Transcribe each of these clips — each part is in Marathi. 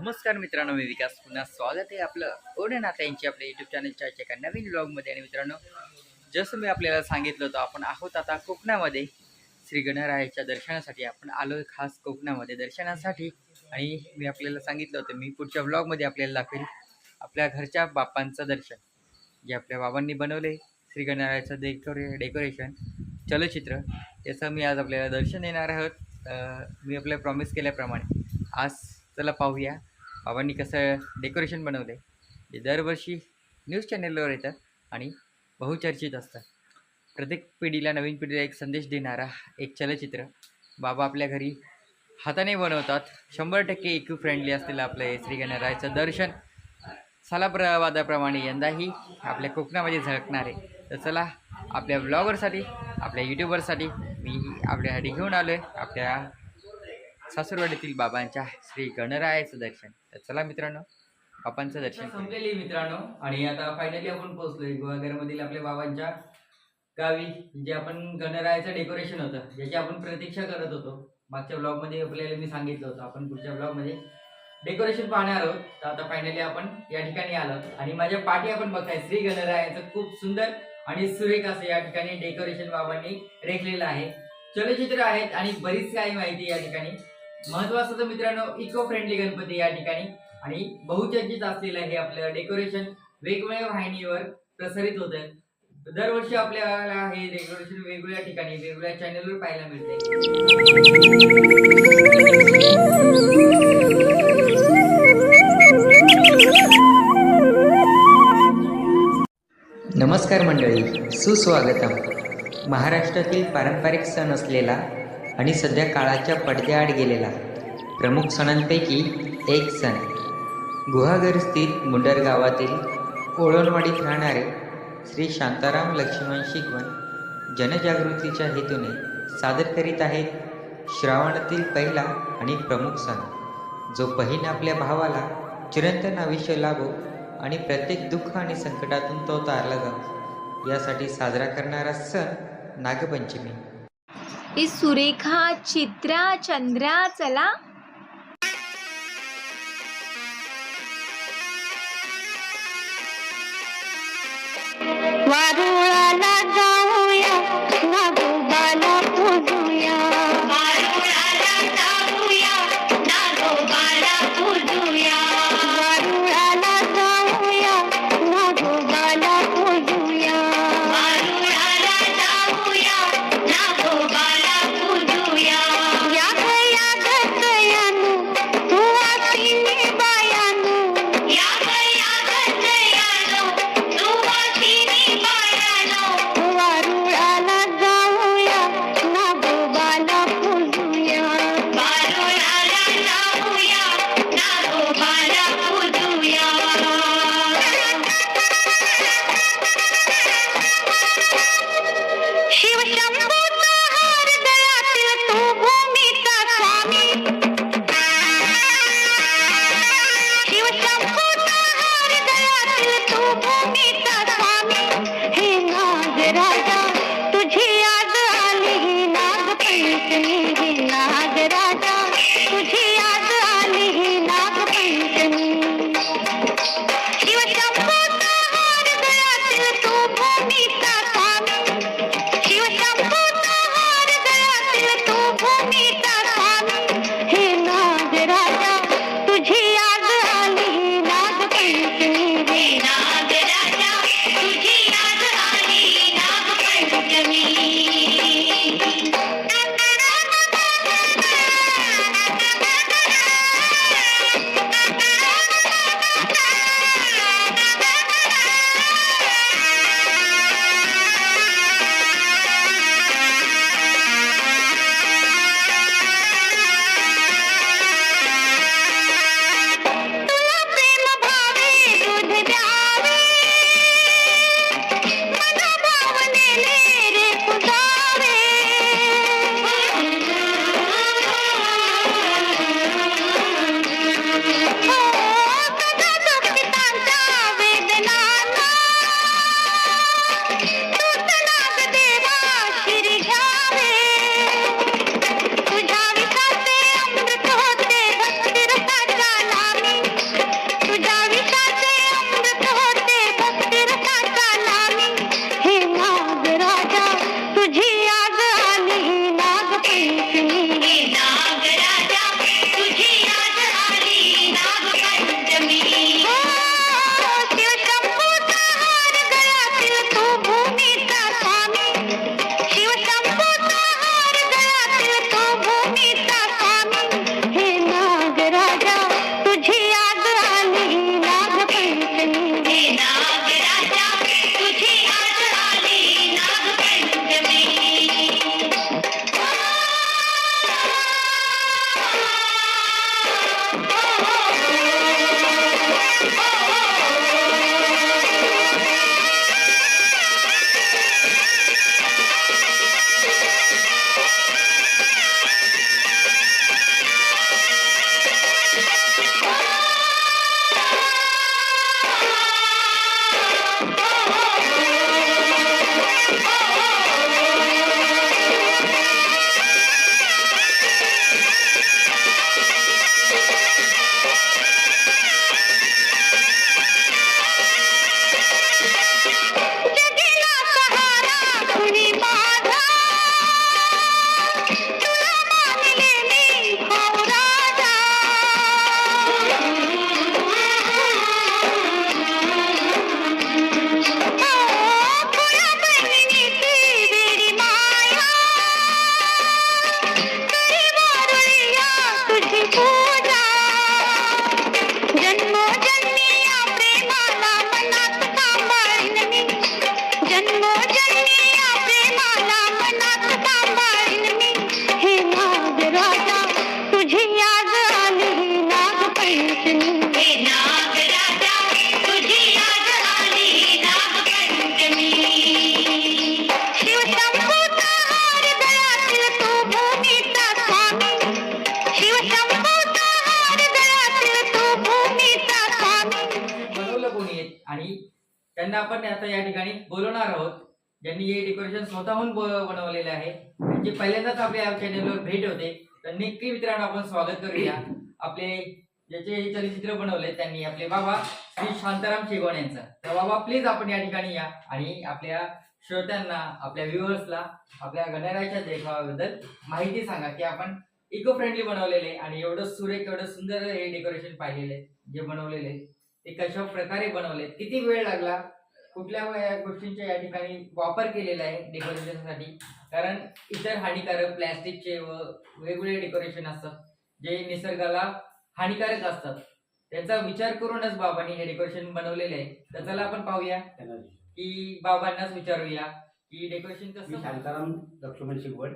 नमस्कार मित्रांनो मी विकास. पुन्हा स्वागत आहे आपलं ओढे नाथा यांची आपल्या यूट्यूब चॅनलच्या एका नवीन ब्लॉगमध्ये आणि मित्रांनो जसं मी आपल्याला सांगितलं होतं आपण आहोत आता कोकणामध्ये. श्री गणरायाच्या दर्शनासाठी आपण आलो आहे खास कोकणामध्ये दर्शनासाठी. आणि मी आपल्याला सांगितलं होतं मी पुढच्या ब्लॉगमध्ये आपल्याला दाखवेल आपल्या घरच्या बाप्पांचं दर्शन. जे आपल्या बाबांनी बनवले श्री गणरायाचं डेकोरे डेकोरेशन चलचित्र. त्याचं मी आज आपल्याला दर्शन देणार आहोत. मी आपल्याला प्रॉमिस केल्याप्रमाणे. आज चला पाहूया. बाबांनी कसं डेकोरेशन बनवलं आहे ते दरवर्षी न्यूज चॅनलवर येतात आणि बहुचर्चित असतात प्रत्येक पिढीला नवीन पिढीला एक संदेश देणारा एक चलचित्र. बाबा आपल्या घरी हाताने बनवतात. शंभर टक्के इक्यू फ्रेंडली असलेलं आपलं हे श्री गणरायाचं दर्शन. सालाप्रवादाप्रमाणे यंदाही आपल्या कोकणामध्ये झळकणार आहे. तर चला आपल्या ब्लॉगरसाठी आपल्या यूट्यूबरसाठी मी आपल्यासाठी घेऊन आलो आहे आपल्या सासूरवाडीतील बाबांच्या श्री गणरायाचं दर्शन. तर चला मित्रांनो बाबांचं दर्शन संपलेली मित्रांनो आणि आता फायनली आपण पोहोचलोय गुहागरमधील आपल्या बाबांच्या गावी जे आपण गणरायाचं डेकोरेशन होतं ज्याची आपण प्रतीक्षा करत होतो. मागच्या ब्लॉगमध्ये आपल्याला मी सांगितलं होतं आपण पुढच्या ब्लॉगमध्ये डेकोरेशन पाहणार आहोत. तर आता फायनली आपण या ठिकाणी आलो आणि माझ्या पाठी आपण बघताय श्री गणरायाचं खूप सुंदर आणि सुरेख असं या ठिकाणी डेकोरेशन बाबांनी रेखलेलं आहे. चलचित्र आहेत आणि बरीच काही माहिती या ठिकाणी महत्वाचं तर मित्रांनो इको फ्रेंडली गणपती या ठिकाणी. आणि बहुचर्चित असलेलं हे आपलं डेकोरेशन वेगवेगळ्या वाहिनीवर प्रसारित होत आहे दरवर्षी आपल्याला हे डेकोरेशन वेगवेगळ्या ठिकाणी वेगवेगळ्या चॅनलवर पाहायला मिळते नमस्कार मंडळी सुस्वागतम. महाराष्ट्रातील पारंपरिक सण असलेला आणि सध्या काळाच्या पडद्याआड गेलेला. प्रमुख सणांपैकी एक सण. गुहागर स्थित मुंडर गावातील ओळणवाडीत राहणारे श्री शांताराम लक्ष्मण शिकवण जनजागृतीच्या हेतूने सादर करीत आहेत श्रावणातील पहिला आणि प्रमुख सण जो बहीण आपल्या भावाला चिरंतन आयुष्य लाभो आणि प्रत्येक दुःख आणि संकटातून तो तारला जातो यासाठी साजरा करणारा सण नागपंचमी. ही सुरेखा चित्रा चंद्रा चला. आहे त्यांना आपण आता या ठिकाणी बोलवणार आहोत. ज्यांनी हे डेकोरेशन स्वतःहून बनवलेले आहे त्यांची पहिल्यांदाच आपल्या चॅनेलवर भेट होते. तर नक्की मित्रांनो आपण स्वागत करूया. आपले ज्याचे हे चलचित्र बनवले त्यांनी आपले बाबा श्री शांताराम शेगवण यांचं. तर बाबा प्लीज आपण या ठिकाणी या आणि आपल्या श्रोत्यांना आपल्या व्ह्युअर्सला आपल्या गणरायाच्या देखावाबद्दल माहिती सांगा की आपण इको फ्रेंडली बनवलेले आणि एवढं सुरेख एवढं सुंदर हे डेकोरेशन पाहिलेले जे बनवलेले ते कशा प्रकारे बनवले किती वेळ लागला? कुठल्या गोष्टींचा या ठिकाणी वापर केलेला आहे डेकोरेशनसाठी कारण इतर हानिकारक प्लॅस्टिकचे व वेगवेगळे डेकोरेशन असतात जे निसर्गाला हानिकारक असतात. त्यांचा विचार करूनच बाबांनी हे डेकोरेशन बनवलेले आहे. तर चला आपण पाहूया की बाबांनाच विचारूया की डेकोरेशन कसं शांताराम लक्ष्मण शिकवण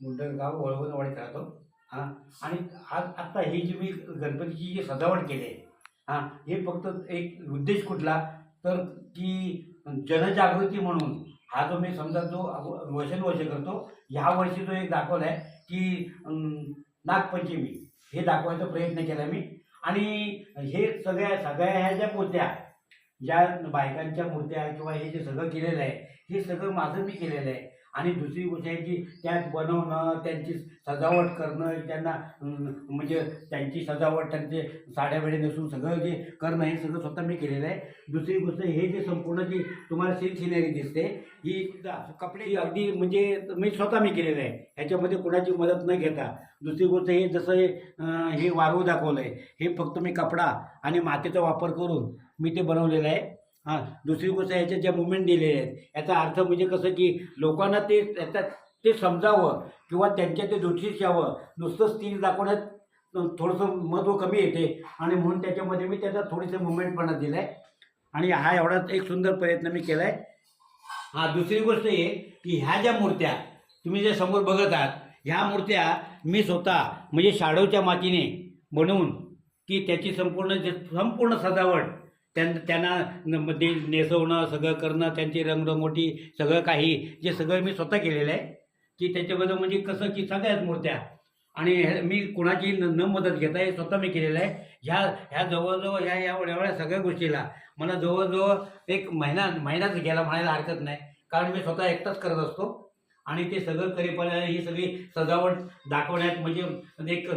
मुंडणगाव वळवणवाडीत राहतो हां. आणि आज आत्ता ही जी मी गणपतीची जी सजावट केली आहे हां हे फक्त एक उद्देश कुठला? तर की जनजागृती म्हणून हा जो मी समजा जो वर्षानुवर्ष करतो ह्या वर्षी जो एक दाखवला आहे की नागपंचमी हे दाखवायचा प्रयत्न केला मी. आणि हे सगळ्या सगळ्या ह्या ज्या मूर्त्या ज्या बायकांच्या मूर्त्या किंवा हे जे सगळं केलेलं आहे हे सगळं माझं मी केलेलं आहे. आणि दुसरी गोष्ट आहे की त्यात बनवणं त्यांची सजावट करणं त्यांना म्हणजे त्यांची सजावट त्यांचे साड्या वेळे नेसून सगळं जे करणं हे सगळं स्वतः मी केलेलं आहे. दुसरी गोष्ट हे जे संपूर्ण जी तुम्हाला सिल्क सिनेरी दिसते ही कपडे ही अगदी म्हणजे मी स्वतः मी केलेलं आहे. ह्याच्यामध्ये कोणाची मदत न घेता. दुसरी गोष्ट हे जसं हे, वारूळ दाखवलं आहे हे फक्त मी कपडा आणि मातीचा वापर करून मी ते बनवलेलं आहे. हां दुसरी गोष्ट याच्यात ज्या मुवमेंट दिलेल्या आहेत याचा अर्थ म्हणजे कसं की लोकांना ते त्याचा ते समजावं किंवा त्यांच्या ते दोषीच यावं नुसतं स्थिर दाखवण्यात थोडंसं महत्त्व कमी येते आणि म्हणून त्याच्यामध्ये मी त्याचा थोडीसं मुवमेंटपणा दिला आहे आणि हा एवढाच एक सुंदर प्रयत्न मी केला आहे हां दुसरी गोष्ट आहे की ह्या ज्या मूर्त्या तुम्ही जे समोर बघत आहात ह्या मूर्त्या मी स्वतः म्हणजे शाडोच्या मातीने बनवून की त्याची संपूर्ण संपूर्ण सजावट त्यां त्यांना न- मध्ये नेसवणं सगळं करणं त्यांची रंगरंगोटी सगळं काही जे सगळं मी स्वतः केलेलं आहे की त्याच्याबद्दल म्हणजे कसं की सगळ्याच मूर्त्या. आणि मी कुणाची न न मदत घेता हे स्वतः मी केलेलं आहे. ह्या ह्या जवळजवळ ह्या या एवढ्या सगळ्या गोष्टीला मला जवळजवळ एक महिना महिनाच घ्यायला म्हणायला हरकत नाही. कारण मी स्वतः एकटाच करत असतो. आणि ते सगळं करेपर्यंत ही सगळी सजावट दाखवण्यात म्हणजे एक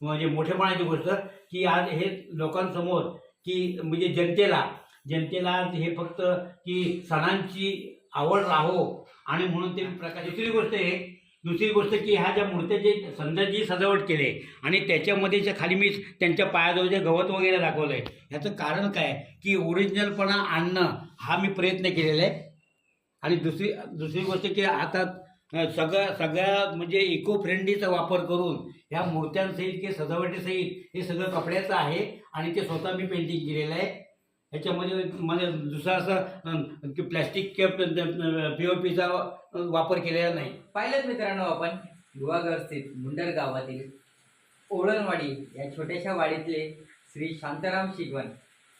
म्हणजे मोठेपणाची गोष्ट की आज हे लोकांसमोर की म्हणजे जनतेला जनतेला हे फक्त की सणांची आवड राहो आणि म्हणून ते प्रकाश दुसरी गोष्ट आहे दुसरी गोष्ट की ह्या ज्या मूर्त्याची संध्याची सजावट केली आहे आणि त्याच्यामध्ये जे खाली मी त्यांच्या पायाजवळ जे गवत वगैरे दाखवलं आहे ह्याचं कारण काय? की ओरिजिनलपणा आणणं हा मी प्रयत्न केलेला आहे. आणि दुसरी दुसरी गोष्ट की आता सगळ्या सगळं सगळ्या म्हणजे इको फ्रेंडलीचा वापर करून ह्या मूर्त्यांसहित की सजावटीसहित हे सगळं कपड्याचं आहे आणि ते स्वतः मी पेंटिंग केलेलं आहे. ह्याच्यामध्ये म्हणजे दुसरा असं की प्लॅस्टिक पी ओ पीचा वापर केलेला नाही. पाहिलं मित्रांनो आपण गुहागर स्थित मुंडर गावातील ओळणवाडी या छोट्याशा वाडीतले श्री शांताराम शिगवण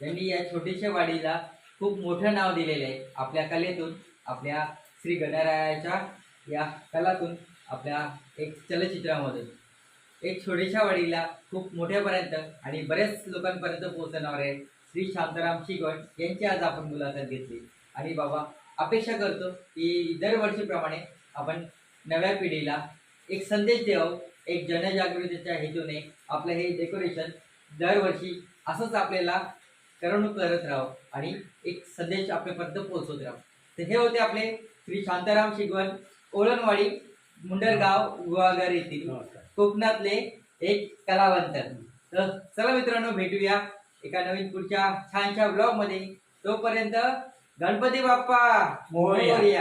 यांनी या छोट्याशा वाडीला खूप मोठं नाव दिलेलं आहे आपल्या कलेतून आपल्या श्री गणरायाच्या या कलातून आपल्या एक चलचित्रामध्ये. एक छोट्याशा वाडीला खूप मोठ्यापर्यंत आणि बऱ्याच लोकांपर्यंत पोहोचणारे श्री शांताराम शिगवण यांची आज आपण मुलाखत घेतली. आणि बाबा अपेक्षा करतो की दरवर्षीप्रमाणे आपण नव्या पिढीला एक संदेश द्यावं एक जनजागृतीच्या हेतूने आपलं हे डेकोरेशन दरवर्षी असंच आपल्याला करमणूक करत राहू आणि एक संदेश आपल्यापर्यंत पोहोचवत राहू तर हे होते आपले श्री शांताराम शिगवण ओळणवाडी मुंडरगाव गुहागर येथील कोकणातले एक कलावंत तर चला मित्रांनो भेटूया एका नवीन पुढच्या छानशा ब्लॉगमध्ये तोपर्यंत गणपती बाप्पा. मोरया.